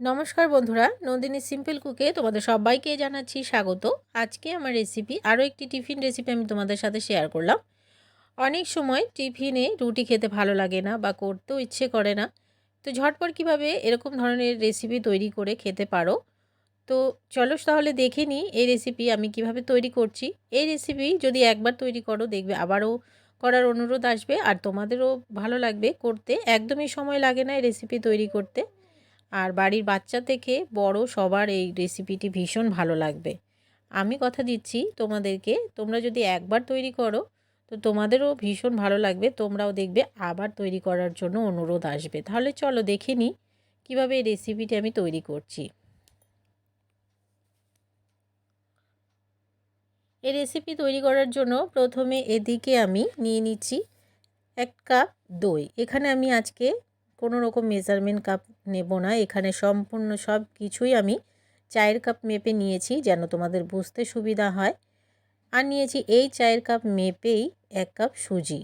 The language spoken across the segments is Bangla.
নমস্কার বন্ধুরা, নন্দিনী সিম্পল কুকে তোমাদের সবাইকে জানাচ্ছি স্বাগত। আজকে আমার রেসিপি আরও একটি টিফিন রেসিপি আমি তোমাদের সাথে শেয়ার করলাম। অনেক সময় টিফিনে রুটি খেতে ভালো লাগে না বা করতেও ইচ্ছে করে না। তো ঝটপট কীভাবে এরকম ধরনের রেসিপি তৈরি করে খেতে পারো? তো চলো তাহলে দেখে নিই এই রেসিপি আমি কীভাবে তৈরি করছি। এই রেসিপি যদি একবার তৈরি করো, দেখবে আবারও করার অনুরোধ আসবে। আর তোমাদেরও ভালো লাগবে করতে। একদমই সময় লাগে না এই রেসিপি তৈরি করতে। আর বাড়ির বাচ্চা থেকে বড় সবার এই রেসিপিটি ভীষণ ভালো লাগবে। আমি কথা দিচ্ছি তোমাদেরকে, তোমরা যদি একবার তৈরি করো, তো তোমাদেরও ভীষণ ভালো লাগবে, তোমরাও দেখবে আবার তৈরি করার জন্য অনুরোধ আসবে। তাহলে চলো দেখে নিই কীভাবে এই রেসিপিটি আমি তৈরি করছি। এই রেসিপি তৈরি করার জন্য প্রথমে এদিকে আমি নিয়ে নিচ্ছি এক কাপ দই। এখানে আমি আজকে কোনো রকম মেজারমেন্ট কাপ নেব না। এখানে সম্পূর্ণ সব কিছুই আমি চায়ের কাপ মেপে নিয়েছি যেন তোমাদের বুঝতে সুবিধা হয়। আর নিয়েছি এই চায়ের কাপ মেপেই এক কাপ সুজি।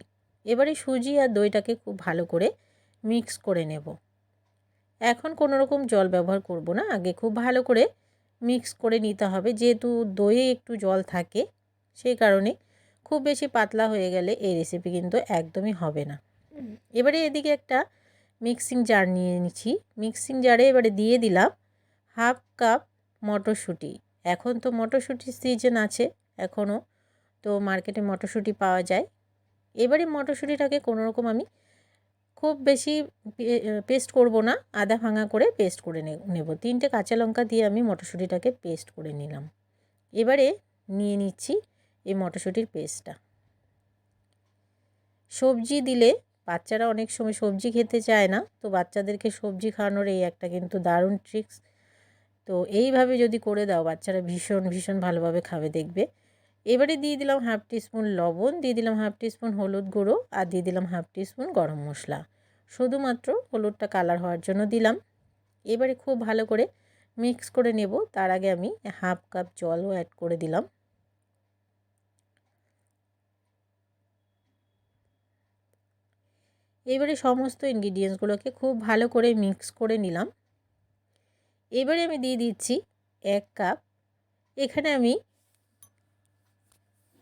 এবারে সুজি আর দইটাকে খুব ভালো করে মিক্স করে নেব। এখন কোনো রকম জল ব্যবহার করব না। আগে খুব ভালো করে মিক্স করে নিতে হবে। যেহেতু দইয়ে একটু জল থাকে সেই কারণে খুব বেশি পাতলা হয়ে গেলে এই রেসিপি কিন্তু একদমই হবে না। এবারে এদিকে একটা মিক্সিং জার নিয়ে নিচ্ছি। মিক্সিং জারে এবারে দিয়ে দিলাম হাফ কাপ মটরশুঁটি। এখন তো মটরশুঁটির সিজন আছে এখনও তো মার্কেটে মটরশুঁটি পাওয়া যায়। এবারে মটরশুঁটিটাকে কোনো রকম আমি খুব বেশি পেস্ট করব না, আদা ভাঙা করে পেস্ট করে নেব। তিনটে কাঁচা লঙ্কা দিয়ে আমি মটরশুঁটিটাকে পেস্ট করে নিলাম। এবারে নিয়ে নিচ্ছি এই মটরশুঁটির পেস্টটা সবজি দিলে বাচ্চারা অনেক সময় সবজি খেতে চায় না। তো বাচ্চাদেরকে সবজি খাওয়ানোর এই একটা কিন্তু দারুণ ট্রিক্স তো এইভাবে যদি করে দাও, বাচ্চারা ভীষণ ভীষণ ভালোভাবে খাবে, দেখবে। এবারে দিয়ে দিলাম হাফ টিস্পুন লবণ, দিয়ে দিলাম হাফ টিস্পুন হলুদ গুঁড়ো, আর দিয়ে দিলাম হাফ টিস্পুন গরম মশলা। শুধুমাত্র হলুদটা কালার হওয়ার জন্য দিলাম। এবারে খুব ভালো করে মিক্স করে নেব। তার আগে আমি হাফ কাপ জলও অ্যাড করে দিলাম। এবারে সমস্ত ইনগ্রিডিয়েন্টসগুলোকে খুব ভালো করে মিক্স করে নিলাম। এবারে আমি দিয়ে দিচ্ছি এক কাপ এখানে আমি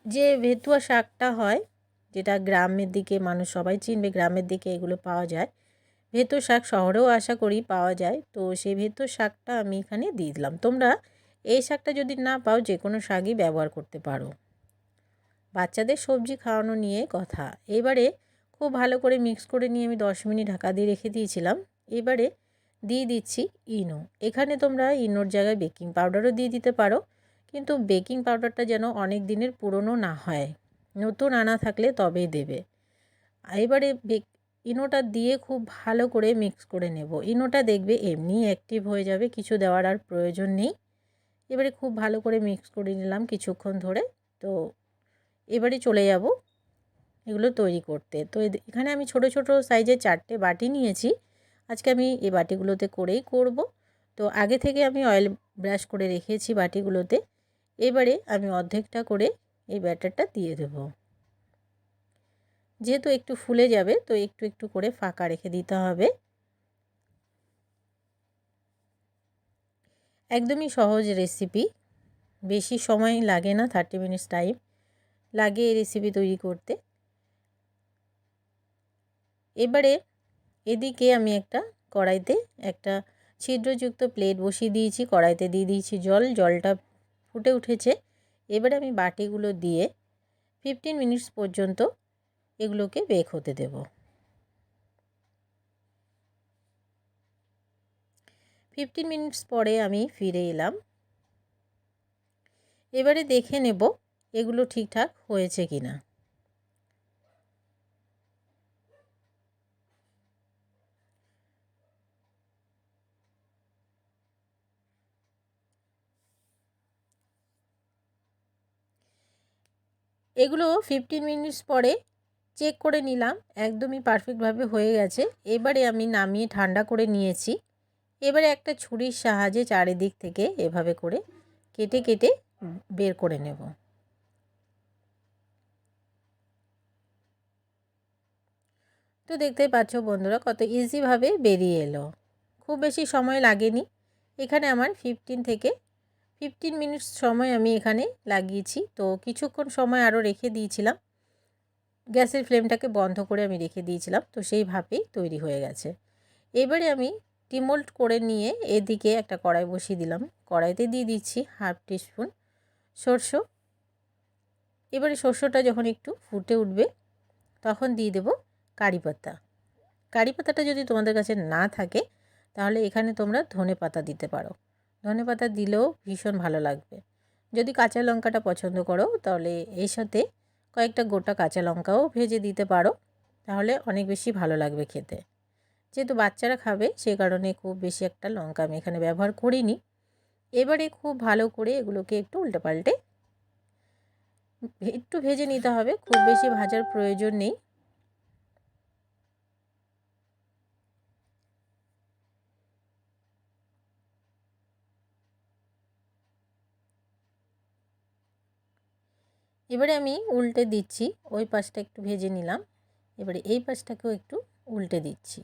যে ভেতুয়া শাকটা হয়, যেটা গ্রামের দিকে মানুষ সবাই চিনবে, গ্রামের দিকে এগুলো পাওয়া যায়, ভেতো শাক শহরেও আশা করি পাওয়া যায়। তো সেই ভেতো শাকটা আমি এখানে দিয়ে দিলাম। তোমরা এই শাকটা যদি না পাও যে কোনো শাকই ব্যবহার করতে পারো। বাচ্চাদের সবজি খাওয়ানো নিয়ে কথা। এবারে খুব ভালো করে মিক্স করে নিয়ে আমি দশ মিনিট ঢাকা দিয়ে রেখে দিয়েছিলাম। এবারে দিয়ে দিচ্ছি ইনো। এখানে তোমরা ইনোর জায়গায় বেকিং পাউডারও দিয়ে দিতে পারো, কিন্তু বেকিং পাউডারটা যেন অনেক দিনের পুরনো না হয়। নতুন আনা থাকলে তবেই দেবে। এবারে বেক ইনোটা দিয়ে খুব ভালো করে মিক্স করে নেব। ইনোটা দেখবে এমনি অ্যাক্টিভ হয়ে যাবে, কিছু দেওয়ার আর প্রয়োজন নেই। এবারে খুব ভালো করে মিক্স করে নিলাম কিছুক্ষণ ধরে। তো এবারে চলে যাব এগুলো তৈরি করতে। তো এখানে আমি ছোট ছোট সাইজের চারটে বাটি নিয়েছি। আজকে আমি এই বাটিগুলোতে করেই করব। তো আগে থেকে আমি অয়েল ব্রাশ করে রেখেছি বাটিগুলোতে। এবারে আমি অর্ধেকটা করে এই ব্যাটারটা দিয়ে দেব। যেহেতু একটু ফুলে যাবে, তো একটু একটু করে ফাঁকা রেখে দিতে হবে। একদমই সহজ রেসিপি। বেশি সময় লাগে না, থার্টি মিনিটস টাইম লাগে এই রেসিপি তৈরি করতে। এবারে এদিকে আমি একটা কড়াইতে একটা ছিদ্রযুক্ত প্লেট বসিয়ে দিয়েছি, কড়াইতে দিয়ে দিয়েছি জল, জলটা ফুটে উঠেছে। এবারে আমি বাটিগুলো দিয়ে ফিফটিন মিনিটস পর্যন্ত এগুলোকে বেক হতে দেব। ফিফটিন মিনিটস পরে আমি ফিরে এলাম। এবারে দেখে নেব এগুলো ঠিকঠাক হয়েছে কি এগুলো ফিফটিন মিনিটস পরে চেক করে নিলাম, একদমই পারফেক্টভাবে হয়ে গেছে। এবারে আমি নামিয়ে ঠান্ডা করে নিয়েছি। এবারে একটা ছুরির সাহায্যে চারিদিক থেকে এভাবে করে কেটে কেটে বের করে নেব। তো দেখতেই পাচ্ছ বন্ধুরা কত ইজিভাবে বেরিয়ে এলো। খুব বেশি সময় লাগেনি। এখানে আমার ফিফটিন থেকে ফিফটিন মিনিটস সময় আমি এখানে লাগিয়েছি। তো কিছুক্ষণ সময় আরও রেখে দিয়েছিলাম। গ্যাসের ফ্লেমটাকে বন্ধ করে আমি রেখে দিয়েছিলাম। তো সেইভাবেই তৈরি হয়ে গেছে। এবারে আমি টিমোল্ড করে নিয়ে এদিকে একটা কড়াই বসিয়ে দিলাম। কড়াইতে দিয়ে দিচ্ছি হাফ টিস্পুন সরষে। এবারে শস্যটা যখন একটু ফুটে উঠবে, তখন দিয়ে দেব কারি পাতা। কারি পাতাটা যদি তোমাদের কাছে না থাকে, তাহলে এখানে তোমরা ধনে পাতা দিতে পারো। ধনে পাতা দিলেও ভীষণ ভালো লাগবে। যদি কাঁচা লঙ্কাটা পছন্দ করো, তাহলে এর সাথে কয়েকটা গোটা কাঁচা লঙ্কাও ভেজে দিতে পারো, তাহলে অনেক বেশি ভালো লাগবে খেতে। যেহেতু বাচ্চারা খাবে, সে কারণে খুব বেশি একটা লঙ্কা আমি এখানে ব্যবহার করিনি। এবারে খুব ভালো করে এগুলোকে একটু উল্টে পাল্টে একটু ভেজে নিতে হবে, খুব বেশি ভাজার প্রয়োজন নেই। এবারে আমি উল্টে দিচ্ছি, ওই পাশটা একটু ভেজে নিলাম। এবারে এই পাশটাকেও একটু উল্টে দিচ্ছি।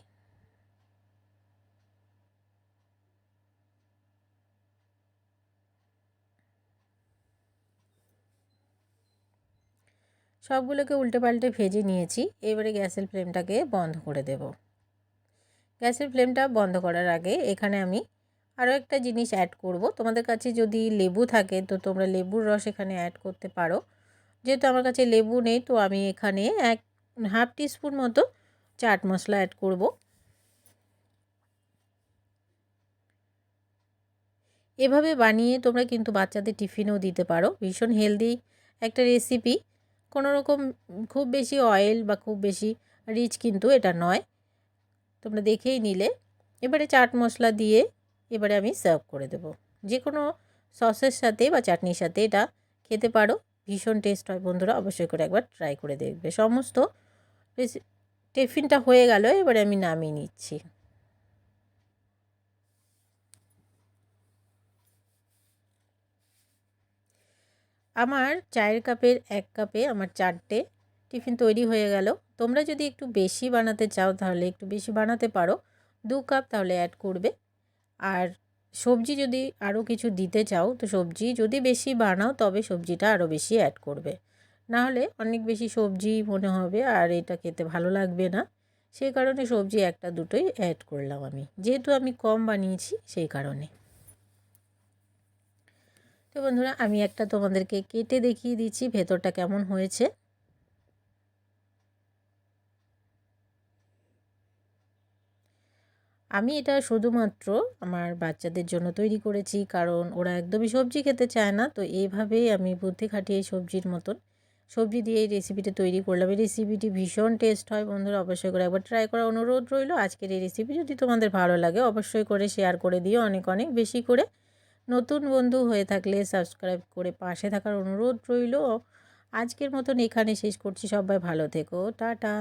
সবগুলোকে উল্টে পাল্টে ভেজে নিয়েছি। এবারে গ্যাসের ফ্লেমটাকে বন্ধ করে দেব। গ্যাসের ফ্লেমটা বন্ধ করার আগে এখানে আমি আরও একটা জিনিস অ্যাড করব। তোমাদের কাছে যদি লেবু থাকে, তো তোমরা লেবুর রস এখানে অ্যাড করতে পারো। যেহেতু আমার কাছে লেবু নেই, তো আমি এখানে এক, হাফ টিস্পুন মতো চাট মশলা অ্যাড করব। এভাবে বানিয়ে তোমরা কিন্তু বাচ্চাদের টিফিনেও দিতে পারো। ভীষণ হেলদি একটা রেসিপি কোনো রকম খুব বেশি অয়েল বা খুব বেশি রিচ কিন্তু এটা নয়। তোমরা দেখেই নিলে। এবারে চাট মশলা দিয়ে এবারে আমি সার্ভ করে দেব। যে কোনো সসের সাথে বা চাটনির সাথে এটা খেতে পারো। ভীষণ টেস্ট হয় বন্ধুরা, অবশ্যই করে একবার ট্রাই করে দেখবে। সমস্ত টিফিনটা হয়ে গেল, এবারে আমি নামিয়ে নিচ্ছি। আমার চায়ের কাপের এক কাপে আমার চারটে টিফিন তৈরি হয়ে গেল। তোমরা যদি একটু বেশি বানাতে চাও তাহলে একটু বেশি বানাতে পারো। দু কাপ তাহলে অ্যাড করবে। আর সবজি যদি আরও কিছু দিতে চাও, তো সবজি যদি বেশি বানাও, তবে সবজিটা আরও বেশি অ্যাড করবে। না হলে অনেক বেশি সবজি মনে হবে আর এটা খেতে ভালো লাগবে না। সেই কারণে সবজি একটা দুটোই অ্যাড করলাম আমি। যেহেতু আমি কম বানিয়েছি, সেই কারণে। তো বন্ধুরা, আমি একটা তোমাদেরকে কেটে দেখিয়ে দিচ্ছি, ভেতরটা কেমন হয়েছে। আমি এটা শুধুমাত্র আমার বাচ্চাদের জন্য তৈরি করেছি, কারণ ওরা একদমই সবজি খেতে চায় না। তো এইভাবেই আমি বুদ্ধি খাটিয়ে সবজির মতন সবজি দিয়ে এই রেসিপিটা তৈরি করলাম। এই রেসিপিটি ভীষণ টেস্ট হয় বন্ধুরা, অবশ্যই করে একবার ট্রাই করার অনুরোধ রইল। আজকের এই রেসিপি যদি তোমাদের ভালো লাগে, অবশ্যই করে শেয়ার করে দিও অনেক অনেক বেশি করে। নতুন বন্ধু হয়ে থাকলে সাবস্ক্রাইব করে পাশে থাকার অনুরোধ রইল। আজকের মতন এখানে শেষ করছি। সবাই ভালো থেকো। টাটা!